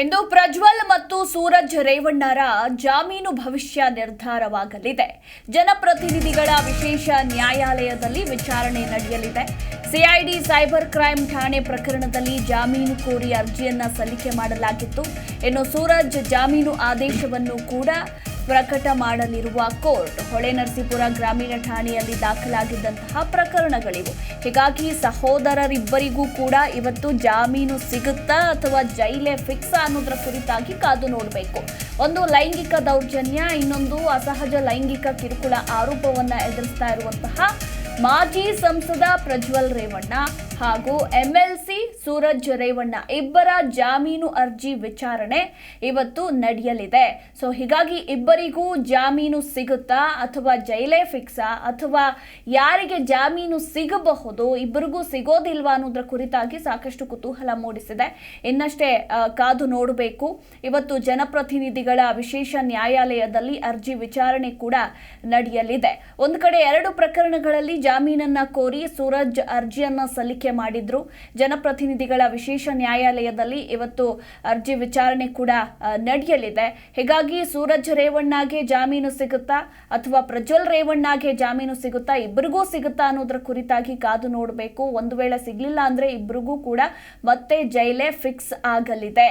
ಇಂದು ಪ್ರಜ್ವಲ್ ಮತ್ತು ಸೂರಜ್ ರೇವಣ್ಣರ ಜಾಮೀನು ಭವಿಷ್ಯ ನಿರ್ಧಾರವಾಗಲಿದೆ. ಜನಪ್ರತಿನಿಧಿಗಳ ವಿಶೇಷ ನ್ಯಾಯಾಲಯದಲ್ಲಿ ವಿಚಾರಣೆ ನಡೆಯಲಿದೆ. ಸಿಐಡಿ ಸೈಬರ್ ಕ್ರೈಂ ಠಾಣೆ ಪ್ರಕರಣದಲ್ಲಿ ಜಾಮೀನು ಕೋರಿ ಅರ್ಜಿಯನ್ನ ಸಲ್ಲಿಕೆ ಮಾಡಲಾಗಿತ್ತು. ಇನ್ನು ಸೂರಜ್ ಜಾಮೀನು ಆದೇಶವನ್ನು ಕೂಡ ಪ್ರಕಟ ಮಾಡಲಿರುವ ಕೋರ್ಟ್ ಹೊಳೆನರಸೀಪುರ ಗ್ರಾಮೀಣ ಠಾಣೆಯಲ್ಲಿ ದಾಖಲಾಗಿದ್ದಂತಹ ಪ್ರಕರಣಗಳಿವು. ಹೀಗಾಗಿ ಸಹೋದರರಿಬ್ಬರಿಗೂ ಕೂಡ ಇವತ್ತು ಜಾಮೀನು ಸಿಗುತ್ತಾ ಅಥವಾ ಜೈಲೇ ಫಿಕ್ಸ್ ಅನ್ನೋದರ ಕುರಿತಾಗಿ ಕಾದು ನೋಡಬೇಕು. ಒಂದು ಲೈಂಗಿಕ ದೌರ್ಜನ್ಯ, ಇನ್ನೊಂದು ಅಸಹಜ ಲೈಂಗಿಕ ಕಿರುಕುಳ ಆರೋಪವನ್ನ ಎದುರಿಸ್ತಾ ಇರುವಂತಹ ಮಾಜಿ ಸಂಸದ ಪ್ರಜ್ವಲ್ ರೇವಣ್ಣ ಹಾಗೂ ಎಂಎಲ್ಸಿ ಸೂರಜ್ ರೇವಣ್ಣ ಇಬ್ಬರ ಜಾಮೀನು ಅರ್ಜಿ ವಿಚಾರಣೆ ಇವತ್ತು ನಡೆಯಲಿದೆ. ಸೊ ಹೀಗಾಗಿ ಇಬ್ಬರಿಗೂ ಜಾಮೀನು ಸಿಗುತ್ತಾ ಅಥವಾ ಜೈಲೇ ಫಿಕ್ಸಾ ಅಥವಾ ಯಾರಿಗೆ ಜಾಮೀನು ಸಿಗಬಹುದು, ಇಬ್ಬರಿಗೂ ಸಿಗೋದಿಲ್ವಾ ಅನ್ನೋದ್ರ ಕುರಿತಾಗಿ ಸಾಕಷ್ಟು ಕುತೂಹಲ ಮೂಡಿಸಿದೆ. ಇನ್ನಷ್ಟೇ ಕಾದು ನೋಡಬೇಕು. ಇವತ್ತು ಜನಪ್ರತಿನಿಧಿಗಳ ವಿಶೇಷ ನ್ಯಾಯಾಲಯದಲ್ಲಿ ಅರ್ಜಿ ವಿಚಾರಣೆ ಕೂಡ ನಡೆಯಲಿದೆ. ಒಂದು ಕಡೆ ಎರಡು ಪ್ರಕರಣಗಳಲ್ಲಿ ಜಾಮೀನನ್ನ ಕೋರಿ ಸೂರಜ್ ಅರ್ಜಿಯನ್ನ ಸಲ್ಲಿಕೆ ಮಾಡಿದ್ರು. ಜನಪ್ರತಿನಿಧಿಗಳ ವಿಶೇಷ ನ್ಯಾಯಾಲಯದಲ್ಲಿ ಇವತ್ತು ಅರ್ಜಿ ವಿಚಾರಣೆ ಕೂಡ ನಡೆಯಲಿದೆ. ಹೀಗಾಗಿ ಸೂರಜ್ ರೇವಣ್ಣಗೆ ಜಾಮೀನು ಸಿಗುತ್ತಾ, ಅಥವಾ ಪ್ರಜ್ವಲ್ ರೇವಣ್ಣಗೆ ಜಾಮೀನು ಸಿಗುತ್ತಾ ಇಬ್ಬರಿಗೂ ಸಿಗುತ್ತಾ ಅನ್ನೋದ್ರ ಕುರಿತಾಗಿ ಕಾದು ನೋಡಬೇಕು. ಒಂದು ವೇಳೆ ಸಿಗ್ಲಿಲ್ಲ ಅಂದ್ರೆ ಇಬ್ಬರಿಗೂ ಕೂಡ ಮತ್ತೆ ಜೈಲೇ ಫಿಕ್ಸ್ ಆಗಲಿದೆ.